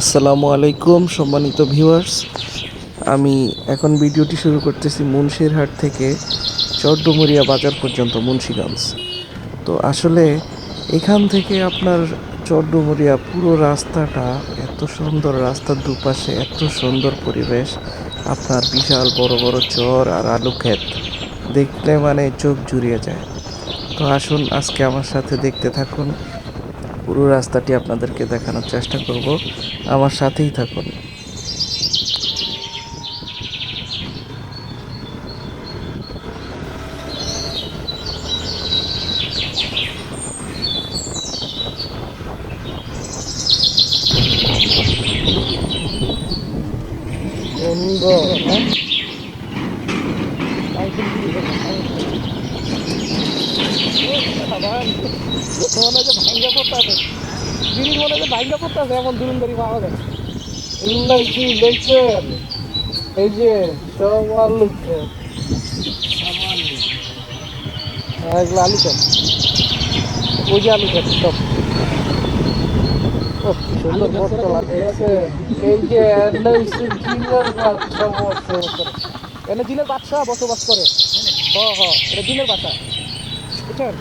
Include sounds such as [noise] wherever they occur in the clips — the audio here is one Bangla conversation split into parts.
আসসালামু আলাইকুম, সম্মানিত ভিউয়ার্স। আমি এখন ভিডিওটি শুরু করতেছি মুন্সিরহাট থেকে চরডুমুরিয়া বাজার পর্যন্ত, মুন্সিগঞ্জ। তো আসলে এখান থেকে আপনার চরডুমুরিয়া পুরো রাস্তাটা এত সুন্দর, রাস্তার দুপাশে এত সুন্দর পরিবেশ, আপনার বিশাল বড় বড় চর আর আলু ক্ষেত। দেখলে মানে চোখ জুড়িয়ে যায়। তো আসুন আজকে আমার সাথে দেখতে থাকুন। পুরো রাস্তাটি আপনাদেরকে দেখানোর চেষ্টা করব। আমার সাথেই থাকুন মনে হচ্ছে ভাঙ্গা পড়তেছে জিনিস মনে হচ্ছে পড়তেছে এমন পাওয়া এগুলো কি দেখছেন এই যে সব আলু ক্ষেত। হ্যাঁ, এগুলো আলু ক্ষেত ওই যে আলু সব। সুন্দর। এই যে এনে জিনের বাদশা বসবাস করে। এনে জিনের বাদশা বসবাস করে। হ হ এটা জিনের বাসা বুঝছেন?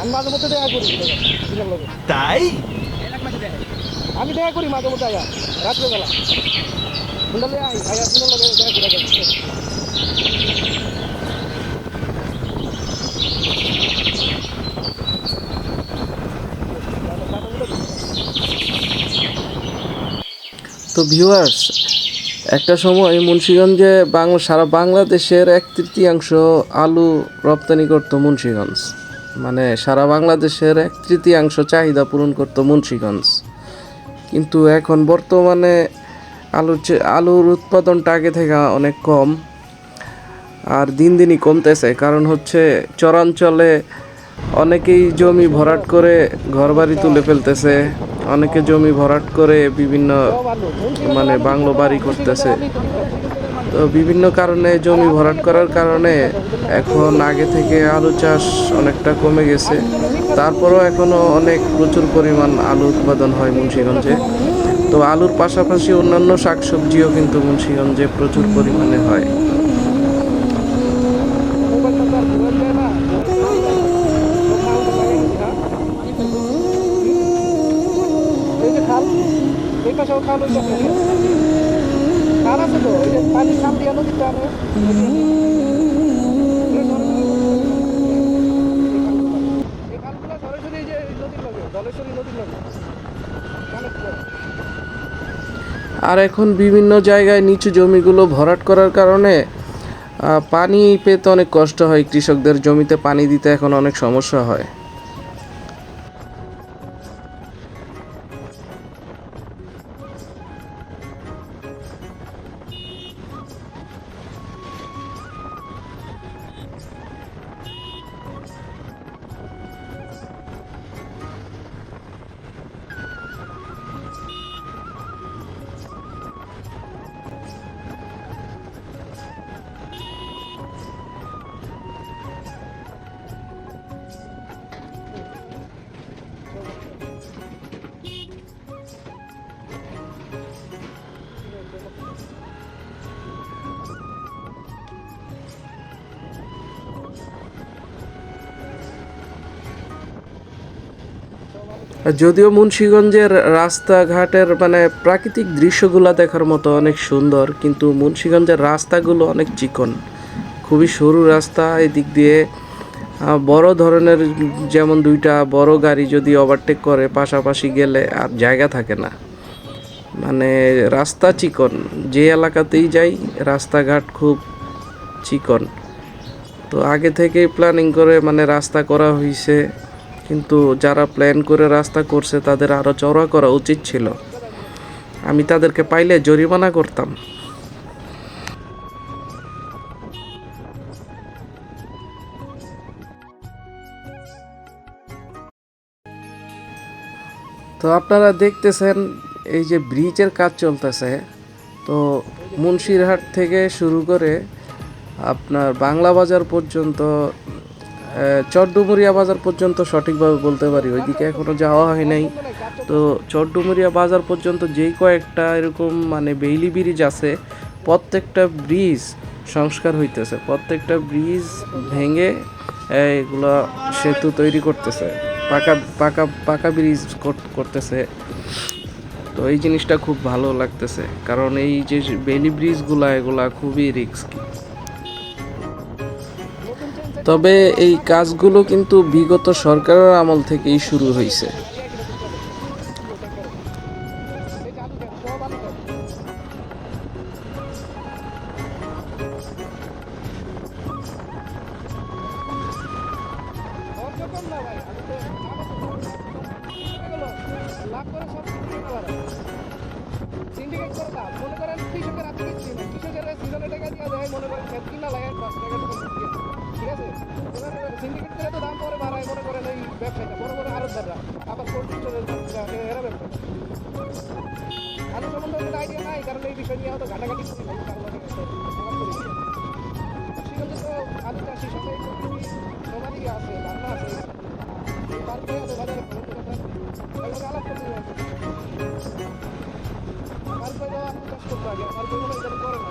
আমি মাঝে মধ্যে দেখা করি। তাই? আমি দেখা করি মাঝে মধ্যে আয়া, রাত্রেবেলা। আয়া দেখা করি। তো ভিউয়ার্স একটা সময় মুন্সিগঞ্জে বাংলা সারা বাংলাদেশের এক তৃতীয়াংশ আলু রপ্তানি করতো মুন্সিগঞ্জ। মানে সারা বাংলাদেশের এক তৃতীয়াংশ চাহিদা পূরণ করতো মুন্সিগঞ্জ। কিন্তু এখন বর্তমানে আলুর আলুর উৎপাদনটা আগে থেকে অনেক কম আর দিন দিনই কমতেছে। কারণ হচ্ছে চরাঞ্চলে অনেকেই জমি ভরাট করে ঘরবাড়ি তুলে ফেলতেছে, অনেকে জমি ভরাট করে বিভিন্ন মানে বাংলো বাড়ি করতেছে। তো বিভিন্ন কারণে জমি ভরাট করার কারণে এখন আগে থেকে আলু চাষ অনেকটা কমে গেছে। তারপরেও এখনও অনেক প্রচুর পরিমাণ আলু উৎপাদন হয় মুন্সিগঞ্জে। তো আলুর পাশাপাশি অন্যান্য শাকসবজিও কিন্তু মুন্সিগঞ্জে প্রচুর পরিমাণে হয়। এই পাশেও আর এখন বিভিন্ন জায়গায় নিচু জমিগুলো ভরাট করার কারণে পানি পেতে অনেক কষ্ট হয়। কৃষকদের জমিতে পানি দিতে এখন অনেক সমস্যা হয়। যদিও মুন্সিগঞ্জের রাস্তাঘাটের মানে প্রাকৃতিক দৃশ্যগুলো দেখার মতো অনেক সুন্দর, কিন্তু মুন্সিগঞ্জের রাস্তাগুলো অনেক চিকন। খুবই সরু রাস্তা, এদিক দিয়ে বড় ধরনের যেমন দুইটা বড় গাড়ি যদি ওভারটেক করে, পাশাপাশি গেলে আর জায়গা থাকে না। মানে রাস্তা চিকন, যে এলাকাতেই যাই, রাস্তাঘাট খুব চিকন। তো আগে থেকেই প্ল্যানিং করে মানে রাস্তা করা হয়েছে কিন্তু যারা প্ল্যান করে রাস্তা করছে, তাদের আরও চড়া করা উচিত ছিল। আমি তাদেরকে পাইলে জরিমানা করতাম। তো আপনারা দেখতেছেন, এই যে ব্রিজের কাজ চলতেছে। তো মুন্সিরহাট থেকে শুরু করে আপনার বাংলা বাজার পর্যন্ত চরডুমুরিয়া বাজার পর্যন্ত সঠিকভাবে বলতে পারি। ওইদিকে এখনও যাওয়া হয় নাই। তো চরডুমুরিয়া বাজার পর্যন্ত যেই কয়েকটা এরকম মানে বেইলি ব্রিজ আছে, প্রত্যেকটা ব্রিজ সংস্কার হইতেছে। প্রত্যেকটা ব্রিজ ভেঙে এগুলো সেতু তৈরি করতেছে। পাকা পাকা পাকা ব্রিজ করতেছে। তো এই জিনিসটা খুব ভালো লাগতেছে। কারণ এই যে বেলি ব্রিজগুলা, এগুলা খুবই রিস্কি তবে এই কাজগুলো কিন্তু বিগত সরকারের আমল থেকেই শুরু হয়েছে। মনে কৃষকের হাতে দিচ্ছি না। কৃষকের সিজনে টাকা দিয়ে মনে করেন কিনা লাগায় পাঁচ টাকা। ঠিক আছে? সিন্ডিকেট করে তো দাম পরে বাড়ায়, মনে করেন এই ব্যবসায়ীরা বড় বড় আড়তদাররা আবার কোল্ড স্টোরের এরা ব্যবসা আলু সম্বন্ধে কোনো আইডিয়া নাই, কারণ এই বিষয় নিয়ে হয়তো ঘাটাঘাটি করি নাই সেখানে তো আলু চাষি সবাই সবারই আছে রান্না আছে। পার্কে আছে বাজারে এগুলো আলাপ করতে হবে পার্কে তো আলু চাষ করতে আগে ইদানি করে না।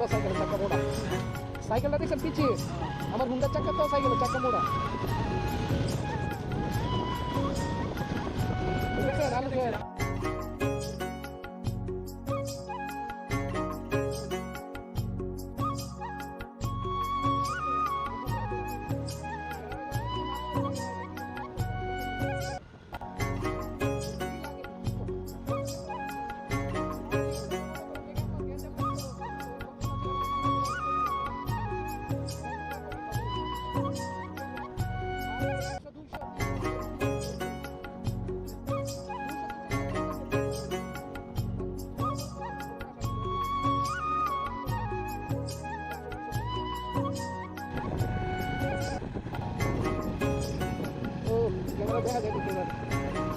তো সাইকেলের চাকা মোড়া সাইকেলটা দেখছেন পিছিয়ে। আমার হুন্ডার চাকা তো সাইকেলের চাকা মোড়া।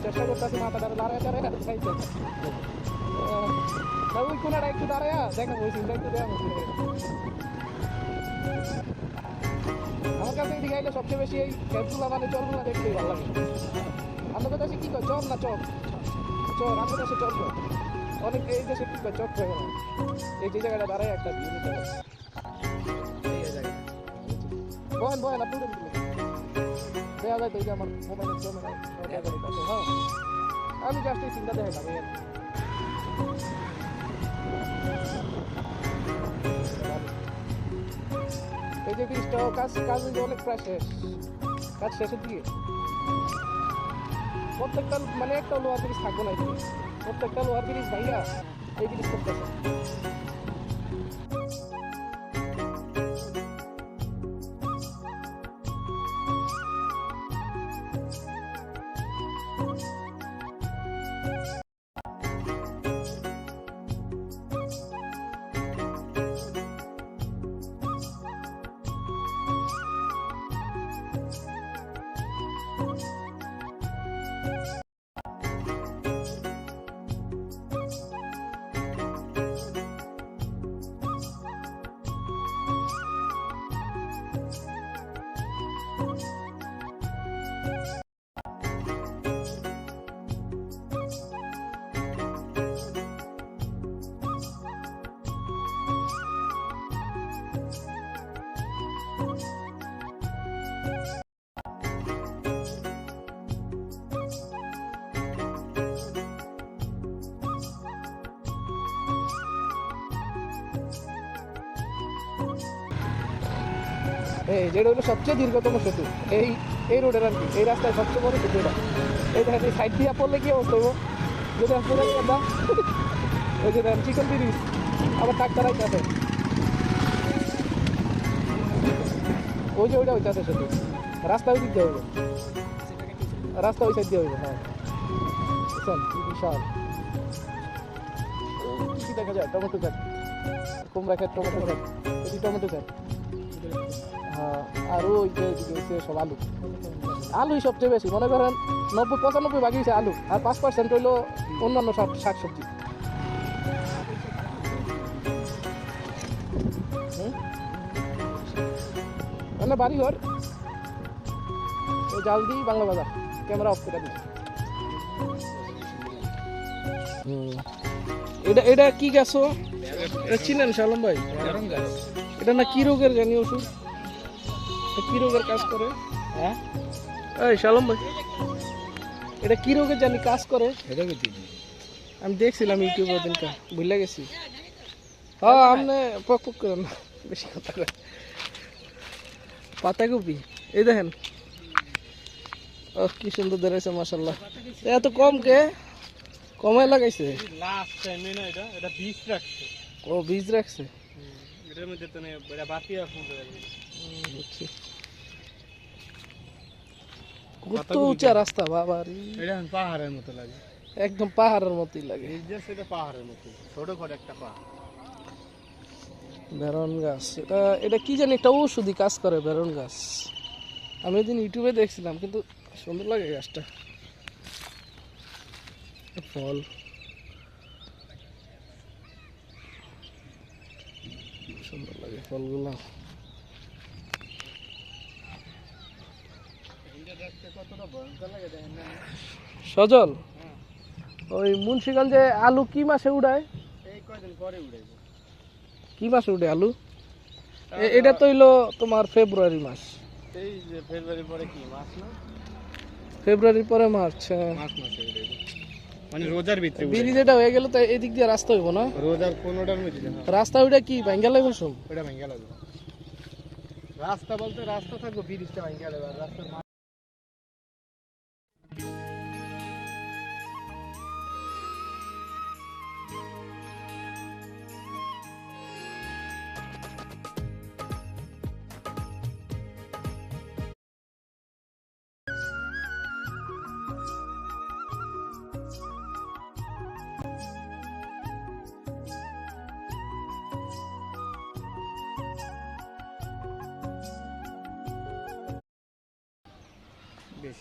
চেষ্টা করতেছি মাথাটা দাঁড়ায় দাঁড়ায় যাইতে না ওই কোনাটা একটু দাঁড়ায় দেখা ওই সিনটা একটু দেখা আমার কাছে এদিকে আইলে সবচেয়ে বেশি এই ক্যাবগুলা মানে চলগুলা দেখতেই ভালো লাগে আমাদের কাছে কি কয় চল না চর আমাদের কাছে চক কয়। অনেক এই দেশে কি কয় চক কয় বলে। এই যে জায়গাটা দাঁড়ায় আপনি দেখা যায় তো এই যে আমার মোবাইলের ক্যামেরা হ্যাঁ আমি জাস্ট এই চিন্তা দেখাইলাম এই এই যে ব্রিজটা কাজ কাজ অনেক প্রায় শেষ কাজ শেষের দিকে প্রত্যেকটা মানে একটা লোহার ব্রিজ থাকব না প্রত্যেকটা লোহার ব্রিজ ভাইয়া এই ব্রিজ করতেছে এই যেটা হলো সবচেয়ে দীর্ঘতম সেতু। এই এই রোডের আর কি এই রাস্তায় সবচেয়ে বড় সেতু এটা। দেখেন, এই সাইড দিয়ে পড়লে কি অবস্থা যদি আপনি কাদা ওই যে দেখেন চিকন ব্রিজ আবার ট্রাক্টার আইতে ওই যে ওইটা ওইটা আছে সেতু। রাস্তা ওই দিক দিয়ে রাস্তা ওই সাইড দিয়ে হইব হ্যাঁ। বিশাল। কি দেখা যায়? টমেটো গাছ কুমড়া ক্ষেত টমেটো ক্ষেত এটি টমেটো হ্যাঁ আর ওই যে সব আলু। আলুই সবচেয়ে বেশি মনে করেন নব্বই পঁচানব্বই ভাগই আলু আর পাঁচ পার্সেন্ট হইল অন্যান্য শাক শাক সবজি মানে বাড়ি ঘর ওই জাল দিই বাংলা বাজার। ক্যামেরা অফ করে দিই এটা এটা কি গাছ এটা চিনেন শালম ভাই। এটা না কি রোগের জানি ওষুধ? কি রোগের কাজ করে? হ্যাঁ? এই শালম ভাই। এটা কি রোগের জানি কাজ করে? এটা কি আমি দেখছিলাম ইউটিউবে দিনটা ভুলে গেছি। হ্যাঁ আপনি পক পক করেন। না বেশি কথা করেন পাতাকপি এই দেখেন। ও কি সুন্দর দাঁড়াইছে মাসাল্লাহ এত কম কে? কমায় লাগাইছে? লাস্ট টাইমে না এটা এটা বিষ রাখছে। ও বীজ রাখছে? এটার মধ্যে তো নেই এটা বাকি আছে। কত উঁচা রাস্তা বাবা এটা পাহাড়ের মতো লাগে। একদম পাহাড়ের মতোই লাগে। এই যে সেটা পাহাড়ের মতো ছোট করে একটা পাহাড়। বেরন গাছ এটা এটা কি জানি একটা ঔষধি কাজ করে বেরন গাছ। আমি ওদিন ইউটিউবে দেখছিলাম কিন্তু সুন্দর লাগে গাছটা। ফল। সুন্দর লাগে ফলগুলো কতটা ভয়ঙ্কর লাগে দেখেন না সজল? ওই মুন্সিগঞ্জে আলু কি মাসে উড়ায়? কি মাসে উঠে আলু? এটা তো হইল তোমার ফেব্রুয়ারি মাস। ফেব্রুয়ারি পরে কি মাস না? ফেব্রুয়ারি পরে মার্চ হ্যাঁ। মানে রোজার ভিতরে বিড়ি যেটা হয়ে গেল তো এদিক দিয়ে রাস্তা হইব না? রোজার পনেরোটার মধ্যে রাস্তা ওইটা কি লাগবে রাস্তা বলতে রাস্তা থাকবে ব্রিজটা ভেঙে লাগবে। রাস্তার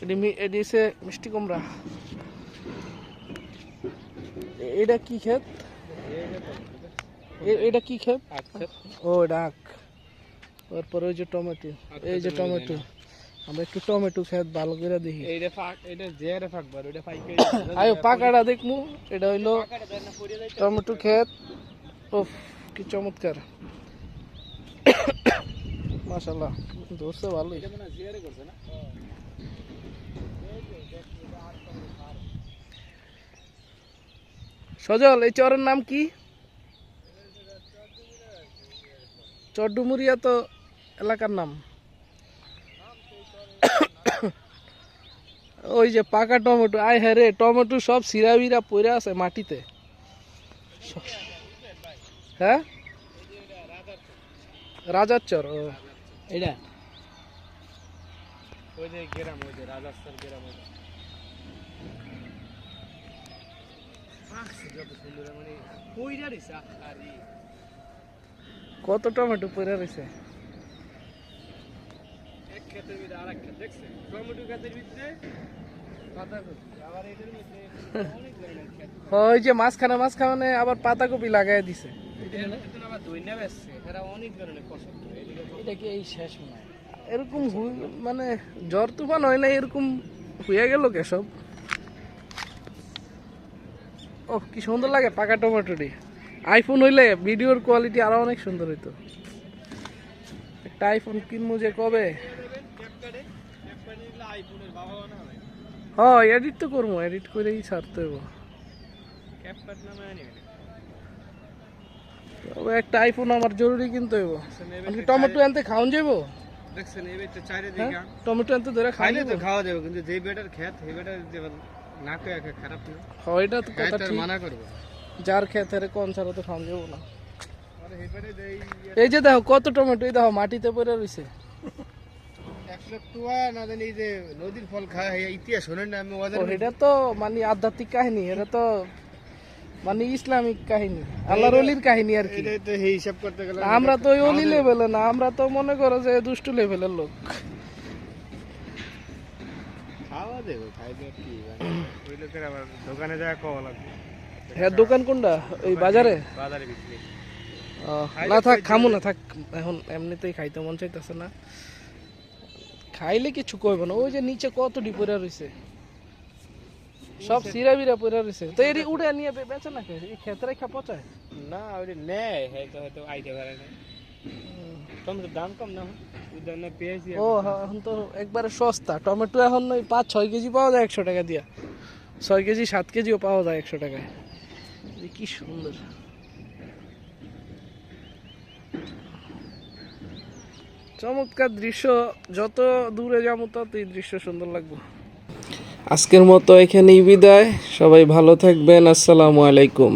এটি এটি হচ্ছে মিষ্টি কুমড়া। এটা কি ক্ষেত? এটা কি ক্ষেত? ও এটা আখ। তারপরে ওই যে টমেটো। এই যে টমেটো। আমরা একটু টমেটো ক্ষেত ভালো করে দেখি। এইটা ফাঁক এটা জেরে ফাঁক ওটা ফাইকে আয়ো পাকাটা দেখমু। এটা হইল টমেটো ক্ষেত। ওফ কি চমৎকার। মাশাল্লাহ ধরছে ভালোই। জেরে করছে না? সজল এই চরের নাম কি? চড্ডুমুরিয়া তো এলাকার নাম। [coughs] ওই যে পাকা টমেটো আয় হ্যাঁ রে টমেটো সব সিরা বিরা পড়ে আছে মাটিতে। হ্যাঁ? রাজার চর ও। এটা ওই যে গ্রাম ওই যে রাজাস্থান গ্রাম ওই যত সুন্দর মানে কইরা দিছে আরে কত টমেটো পড়ে রয়েছে? এক ক্ষেতের ভিতরে আর এক ক্ষেত দেখছে টমেটো ক্ষেতের ভিতরে আবার এটার মধ্যে অনেক ধরনের ক্ষেত ওই যে মাঝখানে মাঝখানে আবার পাতাকপি লাগাই দিছে। এখানে আবার দইনা বেচছে। এরা অনেক ধরনের ফসল করে। এদিকে এটা কি এই শেষ মনে এরকম মানে জ্বর তুফান হয় না এরকম হইয়া গেল কে সব? ও কি সুন্দর লাগে পাকা টমেটোটি আইফোন হইলে ভিডিওর কোয়ালিটি আরও অনেক সুন্দর হইতো। একটা আইফোন কিনবো যে কবে? হ্যাঁ এডিট তো করব এডিট করেই ছাড়তে হইব। তবে একটা আইফোন আমার জরুরি কিনতে হইব। টমেটো আনতে খাওয়ান যাইব? দেখছেন এই চারিদিকে। হ্যাঁ টমেটো আনতে ধরে খাই খাইলে তো খাওয়া যাবে কিন্তু যেই বেটার খেত সেই বেটার যে না কয়ে একা খারাপ না। হয় তো কথা ঠিক। মানা করব। যার খেতে কোন ছাড়া তো খাওয়া যাব না। আরে সেই বেটাই দেই এই যে দেখো কত টমেটো এই দেখো মাটিতে পড়ে রয়েছে এটা তো মানে আধ্যাত্মিক কাহিনী এটা তো মানে ইসলামিক কাহিনী আল্লাহর অলির কাহিনী আর কি। আমরা তো অলি লেভেলে না আমরা তো মনে করো যে দুষ্টু লেভেলের লোক। দেবো খাইতে কি ওই লোকের আবার দোকানে যায় কওয়া লাগবে। হ্যাঁ দোকান কোনটা? ওই বাজারে? বাজারে বিক্রি। না থাক খামু না থাক। এখন এমনিতেই খাইতে মন চাইতেছে না। খাইলে কিছু কইব না। ওই যে নিচে কত ডিপোরা রইছে? সব সিরা বিরা পড়ে রইছে। তো এরি উড়ে নিয়ে বেচে না কে? এই ক্ষেতে রেখা পচায় না নেয় হয়তো হয়তো আইতে পারে না। টমেটোর দাম কম না ওই ও হ্যাঁ, এখন তো একবারে সস্তা। টমেটো এখন ওই পাঁচ ছয় কেজি পাওয়া যায় একশো টাকা দিয়া। ছয় কেজি সাত কেজিও পাওয়া যায় একশো টাকায়। কি সুন্দর। চমৎকার দৃশ্য। যত দূরে যাব তত এই দৃশ্য সুন্দর লাগবে। আজকের মতো এখানেই বিদায়। সবাই ভালো থাকবেন। আসসালামু আলাইকুম।